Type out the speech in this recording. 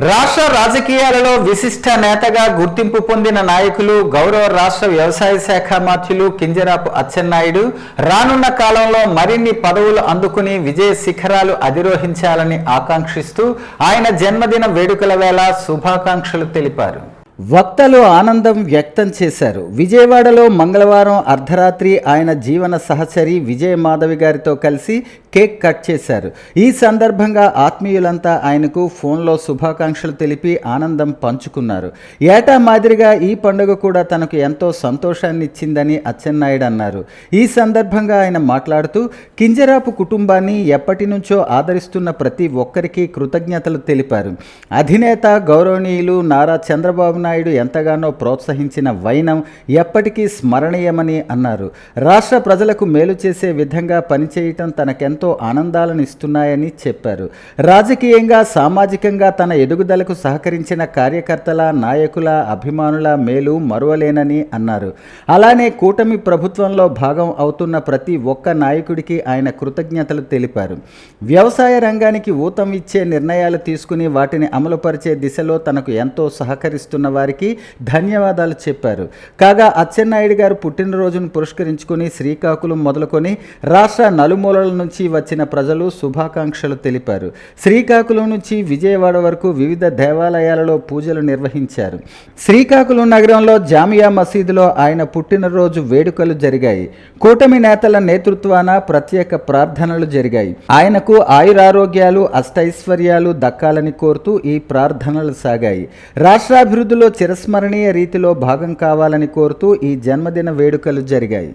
రాష్ట్ర రాజకీయాలలో విశిష్ట నేతగా గుర్తింపు పొందిన నాయకులు గౌరవ రాష్ట్ర వ్యవసాయ శాఖ మంత్రులు కింజరాపు అచ్చెన్నాయుడు. రానున్న కాలంలో మరిన్ని పదవులు అందుకుని విజయ శిఖరాలు అధిరోహించాలని ఆకాంక్షిస్తూ ఆయన జన్మదిన వేడుకల వేళ శుభాకాంక్షలు తెలిపారు. వక్తలు ఆనందం వ్యక్తం చేశారు. విజయవాడలో మంగళవారం అర్ధరాత్రి ఆయన జీవన సహచరి విజయ మాధవి గారితో కలిసి కేక్ కట్ చేశారు. ఈ సందర్భంగా ఆత్మీయులంతా ఆయనకు ఫోన్లో శుభాకాంక్షలు తెలిపి ఆనందం పంచుకున్నారు. ఏటా మాదిరిగా ఈ పండుగ కూడా తనకు ఎంతో సంతోషాన్ని ఇచ్చిందని అచ్చెన్నాయుడు అన్నారు. ఈ సందర్భంగా ఆయన మాట్లాడుతూ కింజరాపు కుటుంబాన్ని ఎప్పటి నుంచో ఆదరిస్తున్న ప్రతి ఒక్కరికి కృతజ్ఞతలు తెలిపారు. అధినేత గౌరవనీయులు నారా చంద్రబాబు నాయుడు ఎంతగానో ప్రోత్సహించిన వైనం ఎప్పటికీ స్మరణీయమని అన్నారు. రాష్ట్ర ప్రజలకు మేలు చేసే విధంగా పనిచేయటం తనకెంతో ఆనందాలను ఇస్తున్నాయని చెప్పారు. రాజకీయంగా సామాజికంగా తన ఎదుగుదలకు సహకరించిన కార్యకర్తల నాయకుల అభిమానుల మేలు మరువలేనని అన్నారు. అలానే కూటమి ప్రభుత్వంలో భాగం అవుతున్న ప్రతి ఒక్క నాయకుడికి ఆయన కృతజ్ఞతలు తెలిపారు. వ్యవసాయ రంగానికి ఊతం ఇచ్చే నిర్ణయాలు తీసుకుని వాటిని అమలుపరిచే దిశలో తనకు ఎంతో సహకరిస్తున్న వారికి ధన్యవాదాలు చెప్పారు. కాగా అచ్చెన్నాయుడు గారు పుట్టినరోజును పురస్కరించుకుని శ్రీకాకుళం మొదలుకొని రాష్ట్ర నలుమూలల నుంచి వచ్చిన ప్రజలు శుభాకాంక్షలు తెలిపారు. శ్రీకాకుళం నుంచి విజయవాడ వరకు వివిధ దేవాలయాలలో పూజలు నిర్వహించారు. శ్రీకాకుళం నగరంలో జామియా మసీదులో ఆయన పుట్టినరోజు వేడుకలు జరిగాయి. కూటమి నేతల నేతృత్వాన ప్రత్యేక ప్రార్థనలు జరిగాయి. ఆయనకు ఆయురారోగ్యాలు అష్టైశ్వర్యాలు దక్కాలని కోరుతూ ఈ ప్రార్థనలు సాగాయి. రాష్ట్రాభివృద్ధిలో చిరస్మరణీయ రీతిలో భాగం కావాలని కోరుతూ ఈ జన్మదిన వేడుకలు జరిగాయి.